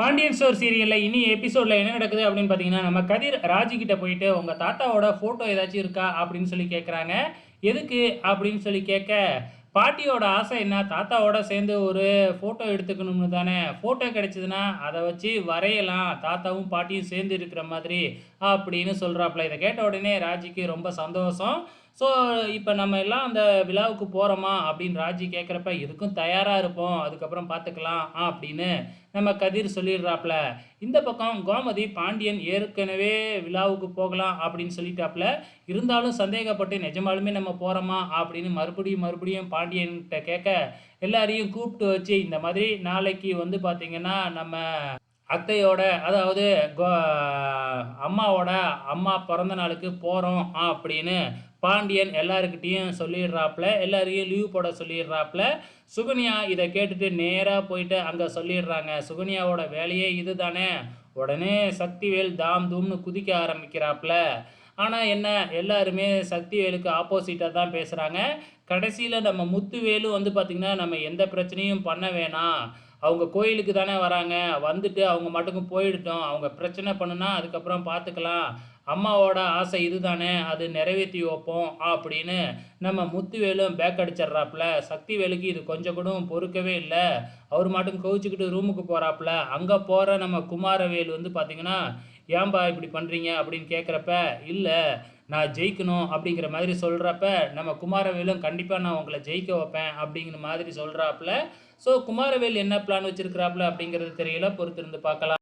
Pandian store சீரியலில் இனி எபிசோடில் என்ன நடக்குது அப்படின்னு பார்த்தீங்கன்னா நம்ம கதிர் ராஜி போயிட்டு உங்கள் தாத்தாவோட ஃபோட்டோ ஏதாச்சும் இருக்கா? அப்படின்னு சொல்லி கேட்குறாங்க எதுக்கு? அப்படின்னு சொல்லி கேட்க பாட்டியோட ஆசை என்ன? தாத்தாவோட சேர்ந்து ஒரு ஃபோட்டோ எடுத்துக்கணும்னு தானே. ஃபோட்டோ கிடைச்சதுன்னா அதை வச்சு வரையலாம். தாத்தாவும் பாட்டியும் சேர்ந்து இருக்கிற மாதிரி அப்படின்னு சொல்கிறாப்புல இதை கேட்ட உடனே ராஜிக்கு ரொம்ப சந்தோஷம். ஸோ இப்போ நம்ம எல்லாம் அந்த விழாவுக்கு போகிறோமா அப்படின்னு ராஜி கேட்குறப்ப இதுக்கும் தயாராக இருப்போம். அதுக்கப்புறம் பார்த்துக்கலாம் அப்படின்னு நம்ம கதிர் சொல்லிடுறாப்புல இந்த பக்கம் கோமதி பாண்டியன் ஏற்கனவே விழாவுக்கு போகலாம் அப்படின்னு சொல்லிட்டாப்புல இருந்தாலும் சந்தேகப்பட்டு நிஜமாலுமே நம்ம போகிறோமா அப்படின்னு மறுபடியும் மறுபடியும் பாண்டியன்கிட்ட கேட்க எல்லாரையும் கூப்பிட்டு வச்சு இந்த மாதிரி நாளைக்கு வந்து பார்த்திங்கன்னா நம்ம அத்தையோட அதாவது கோ அம்மாவோட அம்மா பிறந்த நாளுக்கு போகிறோம் அப்படின்னு பாண்டியன் எல்லாருக்கிட்டேயும் சொல்லிடுறாப்புல எல்லாரையும் லீவ் போட சொல்லிடுறாப்புல. சுகன்யா இதை கேட்டுட்டு நேராக போயிட்டு அங்கே சொல்லிடுறாங்க. சுகன்யாவோட வேலையே இது தானே உடனே சக்திவேல் தாம் தூம்னு குதிக்க ஆரம்பிக்கிறாப்புல. ஆனால் என்ன எல்லாருமே சக்திவேலுக்கு ஆப்போசிட்டாக தான் பேசுகிறாங்க கடைசியில் நம்ம முத்துவேலு வந்து பார்த்திங்கன்னா நம்ம எந்த பிரச்சனையும் பண்ண வேணாம். அவங்க கோயிலுக்கு தானே வராங்க. வந்துட்டு அவங்க மட்டுக்கும் போயிடட்டும். அவங்க பிரச்சனை பண்ணுனா அதுக்கப்புறம் பார்த்துக்கலாம் அம்மாவோட ஆசை இது தானே அது நிறைவேற்றி வைப்போம் அப்படின்னு நம்ம முத்துவேலும் பேக் அடிச்சிட்றாப்புல. சக்திவேலுக்கு இது கொஞ்சம் கூட பொறுக்கவே இல்லை. அவர் மட்டும் கவிச்சிக்கிட்டு ரூமுக்கு போகிறாப்புல அங்கே போகிற நம்ம குமாரவேல் வந்து பார்த்திங்கன்னா ஏன்பா இப்படி பண்ணுறீங்க அப்படின்னு கேட்குறப்ப இல்லை நான் ஜெயிக்கணும் அப்படிங்கிற மாதிரி சொல்கிறப்ப நம்ம குமாரவேலும் கண்டிப்பாக நான் உங்களை ஜெயிக்க வைப்பேன் அப்படிங்கிற மாதிரி சொல்கிறாப்புல ஸோ குமாரவேல் என்ன பிளான் வச்சுருக்கிறாப்புல அப்படிங்கிறது தெரியல பொறுத்திருந்து பார்க்கலாம்.